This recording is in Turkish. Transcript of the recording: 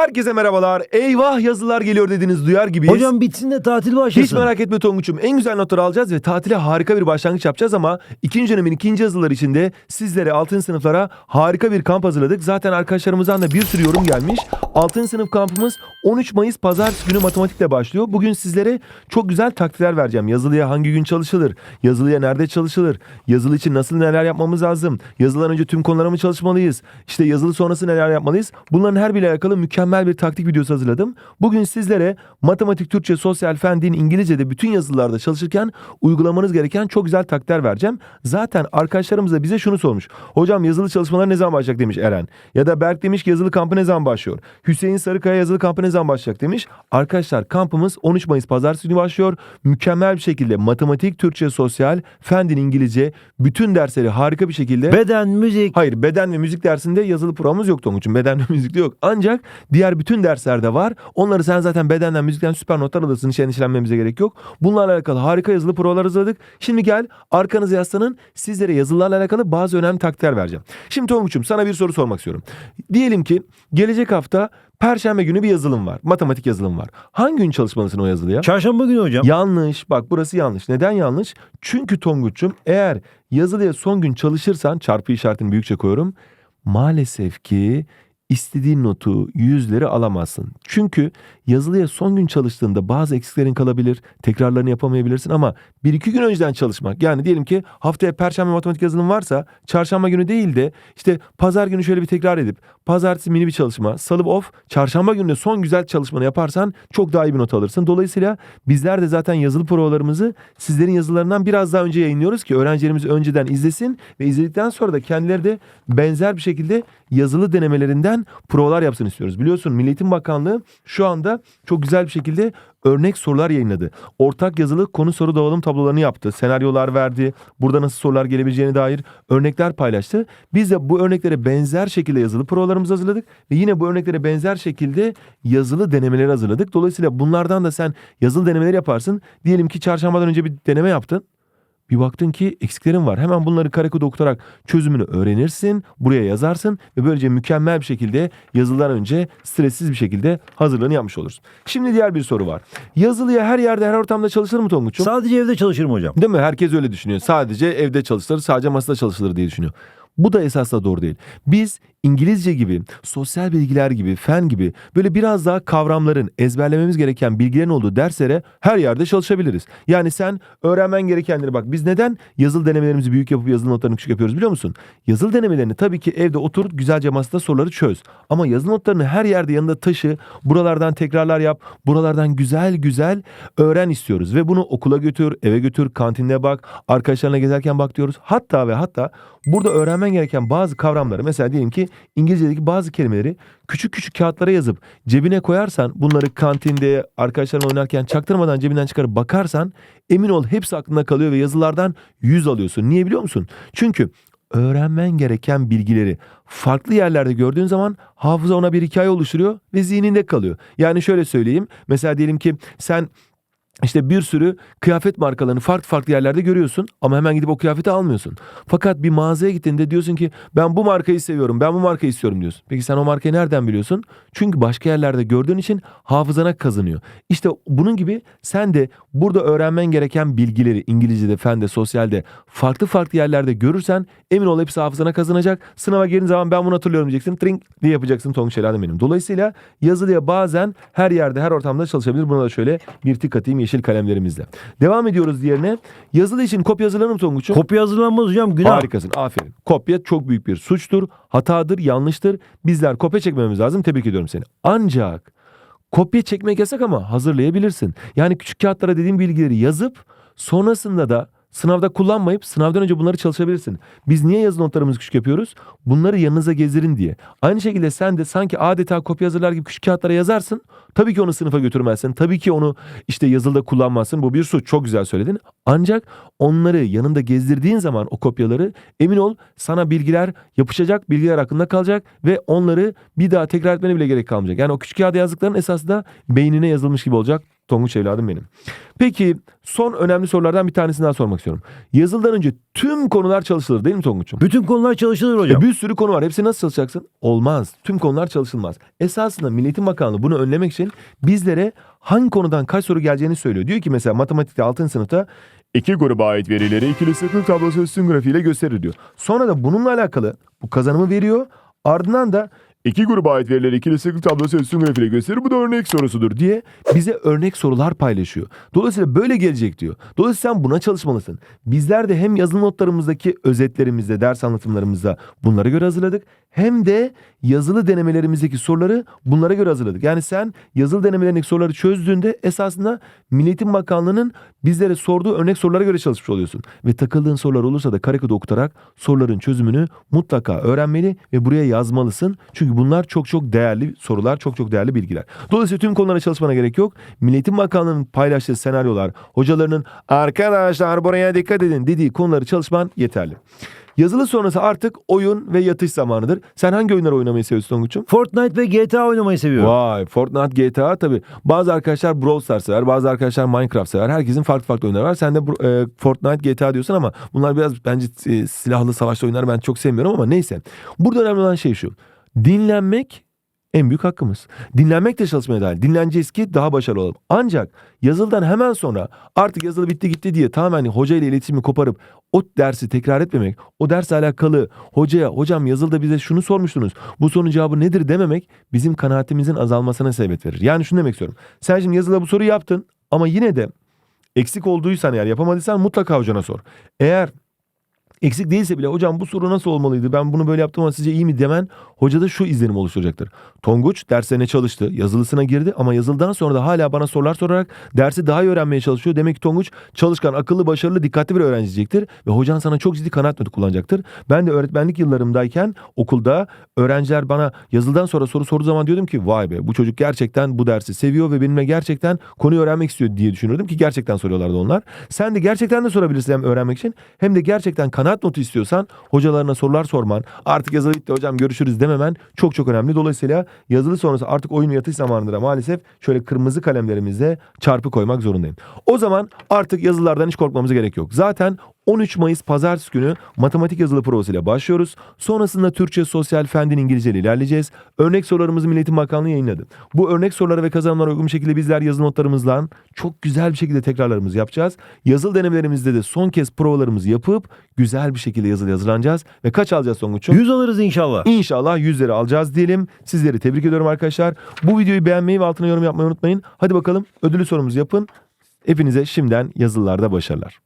Herkese merhabalar. Eyvah yazılar geliyor dediniz duyar gibiyiz. Hocam bitsin de tatil başlasın. hiç merak etme Tonguç'um. En güzel notları alacağız ve tatile harika bir başlangıç yapacağız ama ikinci dönemin ikinci yazıları içinde sizlere 6. sınıflara harika bir kamp hazırladık. Zaten arkadaşlarımızdan da bir sürü yorum gelmiş. 6. sınıf kampımız 13 Mayıs Pazartesi günü matematikle başlıyor. Bugün sizlere çok güzel taktikler vereceğim. Yazılıya hangi gün çalışılır? Yazılıya nerede çalışılır? Yazılı için nasıl neler yapmamız lazım? Yazılıdan önce tüm konulara mı çalışmalıyız? İşte yazılı sonrası neler yapmalıyız? Bunların her biriyle alakalı mükemmel bir taktik videosu hazırladım. Bugün sizlere matematik, Türkçe, sosyal, fen, din, İngilizce'de bütün yazılılarda çalışırken uygulamanız gereken çok güzel taktikler vereceğim. Zaten arkadaşlarımız da bize şunu sormuş. Hocam yazılı çalışmalar ne zaman başlayacak demiş Eren. Ya da Berk demiş ki yazılı kampı ne zaman başlıyor? Hüseyin Sarıkaya yazılı kampı ne zaman başlayacak demiş. Arkadaşlar kampımız 13 Mayıs Pazartesi günü başlıyor. Mükemmel bir şekilde matematik, Türkçe, sosyal, fen, din, İngilizce bütün dersleri harika bir şekilde Beden, müzik. Hayır beden ve müzik dersinde yazılı programımız yok Tonguç'un. Beden ve müzikte yok. Ancak diğer bütün derslerde var. Onları sen zaten bedenden müzikten süper notlar alırsın. Hiç endişelenmemize gerek yok. Bunlarla alakalı harika yazılı provalar hazırladık. Şimdi gel arkanızı yaslanın. Sizlere yazılılarla alakalı bazı önemli taktikler vereceğim. Şimdi Tonguç'um sana bir soru sormak istiyorum. Diyelim ki gelecek hafta Perşembe günü bir yazılım var. Matematik yazılım var. Hangi gün çalışmalısın o yazılıya? Çarşamba günü hocam. Yanlış. Bak burası yanlış. Neden yanlış? Çünkü Tonguç'um eğer yazılıya son gün çalışırsan çarpı işaretini büyükçe koyuyorum. Maalesef ki istediğin notu yüzleri alamazsın. Çünkü yazılıya son gün çalıştığında bazı eksiklerin kalabilir, tekrarlarını yapamayabilirsin ama bir iki gün önceden çalışmak. Yani diyelim ki haftaya perşembe matematik yazılım varsa çarşamba günü değil de işte pazar günü şöyle bir tekrar edip pazartesi mini bir çalışma, salı off, çarşamba günü son güzel çalışmanı yaparsan çok daha iyi bir not alırsın. Dolayısıyla bizler de zaten yazılı provalarımızı sizlerin yazılarından biraz daha önce yayınlıyoruz ki öğrencilerimiz önceden izlesin ve izledikten sonra da kendileri de benzer bir şekilde yazılı denemelerinden provalar yapsın istiyoruz. Biliyorsun Milli Eğitim Bakanlığı şu anda çok güzel bir şekilde örnek sorular yayınladı. Ortak yazılı konu soru dağılım tablolarını yaptı. Senaryolar verdi. Burada nasıl sorular gelebileceğine dair örnekler paylaştı. Biz de bu örneklere benzer şekilde yazılı provalarımızı hazırladık ve yine bu örneklere benzer şekilde yazılı denemeleri hazırladık. Dolayısıyla bunlardan da sen yazılı denemeleri yaparsın. Diyelim ki çarşambadan önce bir deneme yaptın. Bir baktın ki eksiklerin var. Hemen bunları kare kod okutarak çözümünü öğrenirsin. Buraya yazarsın ve böylece mükemmel bir şekilde yazılıdan önce stressiz bir şekilde hazırlığını yapmış olursun. Şimdi diğer bir soru var. Yazılıya her yerde her ortamda çalışır mı Tonguç'um? Sadece evde çalışırım hocam. Değil mi? Herkes öyle düşünüyor. Sadece evde çalışılır, sadece masada çalışılır diye düşünüyor. Bu da esasla doğru değil. Biz İngilizce gibi, sosyal bilgiler gibi, fen gibi böyle biraz daha kavramların, ezberlememiz gereken bilgilerin olduğu derslere her yerde çalışabiliriz. Yani sen öğrenmen gerekenleri bak biz neden yazılı denemelerimizi büyük yapıp yazılı notlarını küçük yapıyoruz biliyor musun? Yazılı denemelerini tabii ki evde otur güzelce masada soruları çöz. Ama yazılı notlarını her yerde yanında taşı, buralardan tekrarlar yap, buralardan güzel güzel öğren istiyoruz. Ve bunu okula götür, eve götür, kantinde bak, arkadaşlarına gezerken bak diyoruz. Hatta ve hatta burada öğrenmen gereken bazı kavramları mesela diyelim ki İngilizce'deki bazı kelimeleri küçük küçük kağıtlara yazıp cebine koyarsan bunları kantinde arkadaşlarla oynarken çaktırmadan cebinden çıkarıp bakarsan emin ol hepsi aklında kalıyor ve yazılardan yüz alıyorsun. Niye biliyor musun? Çünkü öğrenmen gereken bilgileri farklı yerlerde gördüğün zaman hafıza ona bir hikaye oluşturuyor ve zihninde kalıyor. Yani şöyle söyleyeyim. Mesela diyelim ki sen işte bir sürü kıyafet markalarını farklı farklı yerlerde görüyorsun ama hemen gidip o kıyafeti almıyorsun. Fakat bir mağazaya gittiğinde diyorsun ki ben bu markayı seviyorum, ben bu markayı istiyorum diyorsun. Peki sen o markayı nereden biliyorsun? Çünkü başka yerlerde gördüğün için hafızana kazanıyor. İşte bunun gibi sen de burada öğrenmen gereken bilgileri İngilizce'de, fende, sosyalde farklı farklı yerlerde görürsen emin ol hepsi hafızana kazanacak. Sınava geldiğin zaman ben bunu hatırlıyorum diyeceksin. Trink diye yapacaksın Tonguç Helal benim. Dolayısıyla yazılıya bazen her yerde her ortamda çalışabilir. Buna da şöyle bir tık atayım yeşil kalemlerimizle. Devam ediyoruz diğerine. Yazılı için kopya hazırlanır mı Tonguç'um? Kopya hazırlanmaz hocam günah. Harikasın. Aferin. Kopya çok büyük bir suçtur, hatadır, yanlıştır. Bizler kopya çekmemiz lazım. Tebrik ediyorum seni. Ancak kopya çekmek yasak ama hazırlayabilirsin. Yani küçük kağıtlara dediğim bilgileri yazıp sonrasında da sınavda kullanmayıp sınavdan önce bunları çalışabilirsin. Biz niye yazı notlarımızı küçük yapıyoruz? Bunları yanınıza gezdirin diye. Aynı şekilde sen de sanki adeta kopya hazırlar gibi küçük kağıtlara yazarsın. Tabii ki onu sınıfa götürmezsin. Tabii ki onu işte yazılıda kullanmazsın. Bu bir suç. Çok güzel söyledin. Ancak onları yanında gezdirdiğin zaman o kopyaları emin ol sana bilgiler yapışacak, bilgiler aklında kalacak ve onları bir daha tekrar etmene bile gerek kalmayacak. Yani o küçük kağıda yazdıkların esasında beynine yazılmış gibi olacak. Tonguç evladım benim. Peki son önemli sorulardan bir tanesini daha sormak istiyorum. Yazılıdan önce tüm konular çalışılır değil mi Tonguç'um? Bütün konular çalışılır E hocam. bir sürü konu var. Hepsi nasıl çalışacaksın? Olmaz. Tüm konular çalışılmaz. Esasında Milli Eğitim Bakanlığı bunu önlemek için bizlere hangi konudan kaç soru geleceğini söylüyor. Diyor ki mesela matematikte 6. sınıfta iki gruba ait verileri ikili sıklık tablosu üstün grafiğiyle gösterir diyor. Sonra da bununla alakalı bu kazanımı veriyor. Ardından da iki gruba ait verileri ikili sıklık tablosu üstün grafiğiyle gösterir. Bu da örnek sorusudur diye bize örnek sorular paylaşıyor. Dolayısıyla böyle gelecek diyor. Dolayısıyla sen buna çalışmalısın. Bizler de hem yazılı notlarımızdaki özetlerimizde, ders anlatımlarımızda bunlara göre hazırladık. Hem de yazılı denemelerimizdeki soruları bunlara göre hazırladık. Yani sen yazılı denemelerindeki soruları çözdüğünde esasında Milli Eğitim Bakanlığı'nın bizlere sorduğu örnek sorulara göre çalışmış oluyorsun. Ve takıldığın sorular olursa da karekod okutarak soruların çözümünü mutlaka öğrenmeli ve buraya yazmalısın. Çünkü bunlar çok çok değerli sorular, çok çok değerli bilgiler. Dolayısıyla tüm konulara çalışmana gerek yok. Milli Eğitim Bakanlığı'nın paylaştığı senaryolar, hocalarının arkadaşlar buraya dikkat edin dediği konuları çalışman yeterli. Yazılı sonrası artık oyun ve yatış zamanıdır. Sen hangi oyunları oynamayı seviyorsun Tonguç'um? Fortnite ve GTA oynamayı seviyorum. Vay Fortnite GTA tabii. Bazı arkadaşlar Brawl Stars sever, bazı arkadaşlar Minecraft sever. Herkesin farklı farklı oyunları var. Sen de e, Fortnite GTA diyorsun ama bunlar biraz bence e, silahlı savaşlı oyunlar ben çok sevmiyorum ama neyse. Burada önemli olan şey şu. Dinlenmek en büyük hakkımız. Dinlenmek de çalışmaya dahil. Dinleneceğiz ki daha başarılı olalım. Ancak yazılıdan hemen sonra artık yazılı bitti gitti diye tamamen hoca ile iletişimi koparıp o dersi tekrar etmemek, o dersle alakalı hocaya hocam yazılıda bize şunu sormuştunuz. Bu sorunun cevabı nedir dememek bizim kanaatimizin azalmasına sebep verir. Yani şunu demek istiyorum. Sen şimdi yazılıda bu soruyu yaptın ama yine de eksik olduysan eğer yapamadıysan mutlaka hocana sor. Eğer eksik değilse bile hocam bu soru nasıl olmalıydı ben bunu böyle yaptım ama sizce iyi mi demen hocada şu izlenim oluşturacaktır. Tonguç derslerine çalıştı yazılısına girdi ama yazılıdan sonra da hala bana sorular sorarak dersi daha iyi öğrenmeye çalışıyor. Demek ki Tonguç çalışkan, akıllı, başarılı, dikkatli bir öğrenci diyecektir ve hocan sana çok ciddi kanaat notu kullanacaktır. Ben de öğretmenlik yıllarımdayken okulda öğrenciler bana yazılıdan sonra soru sorduğu zaman diyordum ki vay be bu çocuk gerçekten bu dersi seviyor ve benimle gerçekten konuyu öğrenmek istiyor diye düşünürdüm ki gerçekten soruyorlardı onlar. Sen de gerçekten de sorabilirsin hem öğrenmek için hem de gerçekten kanaat notu istiyorsan hocalarına sorular sorman artık yazılı bitti hocam görüşürüz dememen çok çok önemli. Dolayısıyla yazılı sonrası artık oyun yatış zamanıdır maalesef şöyle kırmızı kalemlerimizde çarpı koymak zorundayım. O zaman artık yazılardan hiç korkmamıza gerek yok. Zaten 13 Mayıs pazartesi günü matematik yazılı provasıyla başlıyoruz. Sonrasında Türkçe, sosyal, fen, din, İngilizce ile ilerleyeceğiz. Örnek sorularımızı Milli Eğitim Bakanlığı yayınladı. Bu örnek sorulara ve kazanımlara uygun bir şekilde bizler yazı notlarımızla çok güzel bir şekilde tekrarlarımızı yapacağız. Yazılı denemelerimizde de son kez provalarımızı yapıp güzel bir şekilde yazılı hazırlanacağız. Ve kaç alacağız Tonguç'um? 100 alırız inşallah. İnşallah yüzleri alacağız diyelim. Sizleri tebrik ediyorum arkadaşlar. Bu videoyu beğenmeyi ve altına yorum yapmayı unutmayın. Hadi bakalım ödülü sorumuzu yapın. Hepinize şimdiden yazılılarda başarılar.